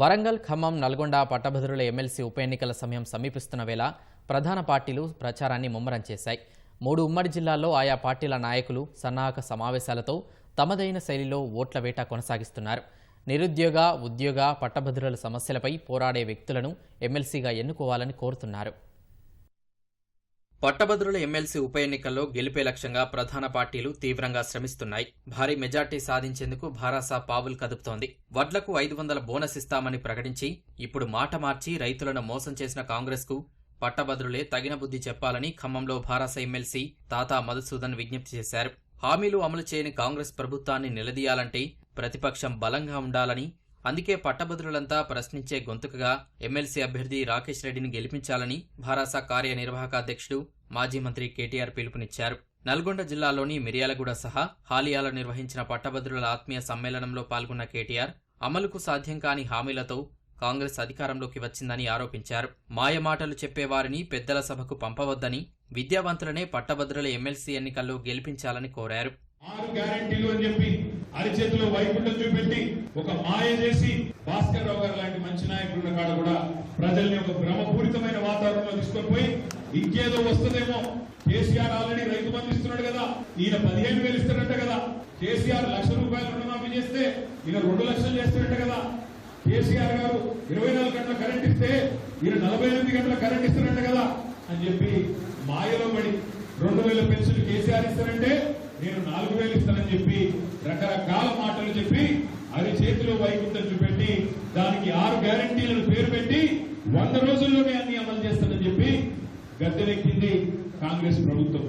వరంగల్ ఖమ్మం నల్గొండ పట్టభద్రుల ఎమ్మెల్సీ ఉప ఎన్నికల సమయం సమీపిస్తున్న వేళ ప్రధాన పార్టీలు ప్రచారాన్ని ముమ్మరం చేశాయి. మూడు ఉమ్మడి జిల్లాల్లో ఆయా పార్టీల నాయకులు సన్నాహక సమావేశాలతో తమదైన శైలిలో ఓట్ల వేట కొనసాగిస్తున్నారు. నిరుద్యోగ ఉద్యోగ పట్టభద్రుల సమస్యలపై పోరాడే వ్యక్తులను ఎమ్మెల్సీగా ఎన్నుకోవాలని కోరుతున్నారు. పట్టభద్రుల ఎమ్మెల్సీ ఉప ఎన్నికల్లో గెలిపే లక్ష్యంగా ప్రధాన పార్టీలు తీవ్రంగా శ్రమిస్తున్నాయి. భారీ మెజార్టీ సాధించేందుకు భారాసా పావులు కదుపుతోంది. వడ్లకు ఐదు వందల బోనస్ ఇస్తామని ప్రకటించి ఇప్పుడు మాట మార్చి రైతులను మోసం చేసిన కాంగ్రెస్కు పట్టభద్రులే తగిన బుద్ధి చెప్పాలని ఖమ్మంలో భారాస ఎమ్మెల్సీ తాతా మధుసూదన్ విజ్ఞప్తి చేశారు. హామీలు అమలు చేయని కాంగ్రెస్ ప్రభుత్వాన్ని నిలదీయాలంటే ప్రతిపక్షం బలంగా ఉండాలని అందుకే పట్టభద్రులంతా ప్రశ్నించే గొంతుకగా ఎమ్మెల్సీ అభ్యర్థి రాకేష్ రెడ్డిని గెలిపించాలని భారాస కార్యనిర్వాహక అధ్యక్షుడు మాజీ మంత్రి కేటీఆర్ పిలుపునిచ్చారు. నల్గొండ జిల్లాలోని మిర్యాలగూడ సహా హాలియాలో నిర్వహించిన పట్టభద్రుల ఆత్మీయ సమ్మేళనంలో పాల్గొన్న కేటీఆర్ అమలుకు సాధ్యం కాని హామీలతో కాంగ్రెస్ అధికారంలోకి వచ్చిందని ఆరోపించారు. మాయమాటలు చెప్పేవారిని పెద్దల సభకు పంపవద్దని విద్యావంతులనే పట్టభద్రుల ఎమ్మెల్సీ ఎన్నికల్లో గెలిపించాలని కోరారు. ఆరు గ్యారెంటీలు అని చెప్పి అరిచేతిలో వైకుంఠం చూపెట్టి ఒక మాయ చేసి భాస్కర్ రావు గారు లాంటి మంచి నాయకుడు కాడ కూడా ప్రజల్ని ఒక భ్రమపూరితమైన వాతావరణంలో తీసుకొని పోయి ఇంకేదో వస్తుందేమో కేసీఆర్ ఆల్రెడీ రైతు బంధు ఇస్తున్నాడు కదా ఈయన పదిహేను వేలు ఇస్తాడంట కదా కేసీఆర్ లక్ష రూపాయలు రుణమాఫీ చేస్తే ఈయన రెండు లక్షలు చేస్తాడంట కదా. కేసీఆర్ గారు ఇరవై నాలుగు గంటల కరెంట్ ఇస్తే ఈయన నలభై ఎనిమిది గంటల కరెంట్ ఇస్తారంట కదా అని చెప్పి మాయలో పడి రెండు వేల పెన్షన్ కేసీఆర్ ఇస్తారంటే నేను నాలుగు వేలు ఇస్తానని చెప్పి రకరకాల మాటలు చెప్పి అది చేతిలో వైకుంఠం చూపెట్టి దానికి ఆరు గ్యారంటీలను పేరు పెట్టి వంద రోజుల్లోనే అన్ని అమలు చేస్తానని చెప్పి గద్దెనెక్కింది కాంగ్రెస్ ప్రభుత్వం.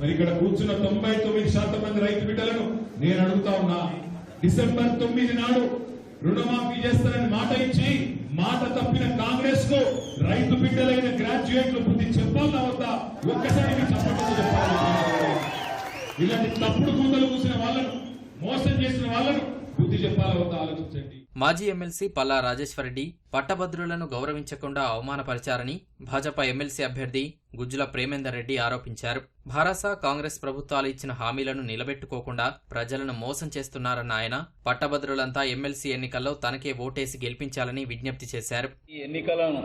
మరి ఇక్కడ కూర్చున్న తొంభై తొమ్మిది శాతం మంది రైతు బిడ్డలను నేను అడుగుతా ఉన్నా. డిసెంబర్ తొమ్మిది నాడు రుణమాఫీ చేస్తానని మాట ఇచ్చి మాట తప్పిన కాంగ్రెస్కు రైతు బిడ్డలైన గ్రాడ్యుయేట్లు బుద్ధి చెప్పాలా వద్దా? ఒక్కసారి మీరు చెప్పాలి ఇలాంటి తప్పుడు కూతలు కూసిన వాళ్ళను మోసం చేసిన వాళ్ళను బుద్ధి చెప్పాలా వద్దా ఆలోచించండి. మాజీ ఎమ్మెల్సీ పల్లా రాజేశ్వరరెడ్డి పట్టభద్రులను గౌరవించకుండా అవమానపరిచారని భాజపా ఎమ్మెల్సీ అభ్యర్థి గుజ్జుల ప్రేమేందర్ రెడ్డి ఆరోపించారు. భారస కాంగ్రెస్ ప్రభుత్వాలు ఇచ్చిన హామీలను నిలబెట్టుకోకుండా ప్రజలను మోసం చేస్తున్నారన్న ఆయన పట్టభద్రులంతా ఎమ్మెల్సీ ఎన్నికల్లో తనకే ఓటేసి గెలిపించాలని విజ్ఞప్తి చేశారు. ఈ ఎన్నికలను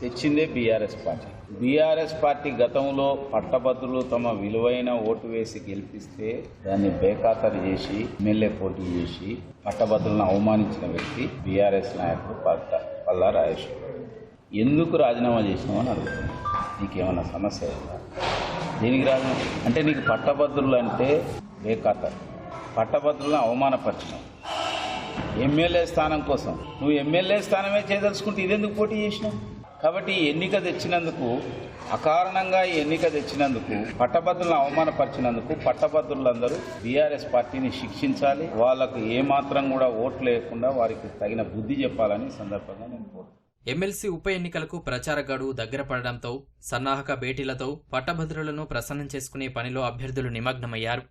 తెచ్చిందే బీఆర్ఎస్ పార్టీ. బీఆర్ఎస్ పార్టీ గతంలో పట్టభద్రులు తమ విలువైన ఓటు వేసి గెలిపిస్తే దాన్ని బేఖాతరు చేసి ఎమ్మెల్యే పోటీ చేసి పట్టభద్రులను అవమానించిన వ్యక్తి బీఆర్ఎస్ నాయకుడు పట్ట పల్లా రాజేశ్వర ఎందుకు రాజీనామా చేసినామని అడుగుతున్నాను నీకేమన్నా సమస్య ఉందా? దీనికి రాజు అంటే నీకు పట్టభద్రులు అంటే బేఖాతరు పట్టభద్రులను అవమానపరిచినావు. ఎమ్మెల్యే స్థానం కోసం. నువ్వు ఎమ్మెల్యే స్థానమే చేయదలుచుకుంటే ఇదెందుకు పోటీ చేసినావు? కాబట్టి ఈ ఎన్నిక తెచ్చినందుకు అకారణంగా ఈ ఎన్నిక తెచ్చినందుకు పట్టభద్రులను అవమానపరిచినందుకు పట్టభద్రులందరూ బీఆర్ఎస్ పార్టీని శిక్షించాలి. వాళ్ళకు ఏమాత్రం కూడా ఓట్లు లేకుండా వారికి తగిన బుద్ధి చెప్పాలని సందర్భంగా నేను కోరుతున్నాను. ఎమ్మెల్సీ ఉప ఎన్నికలకు ప్రచార గడువు దగ్గర పడడంతో సన్నాహక భేటీలతో పట్టభద్రులను ప్రసన్నం చేసుకునే పనిలో అభ్యర్థులు నిమగ్నమయ్యారు.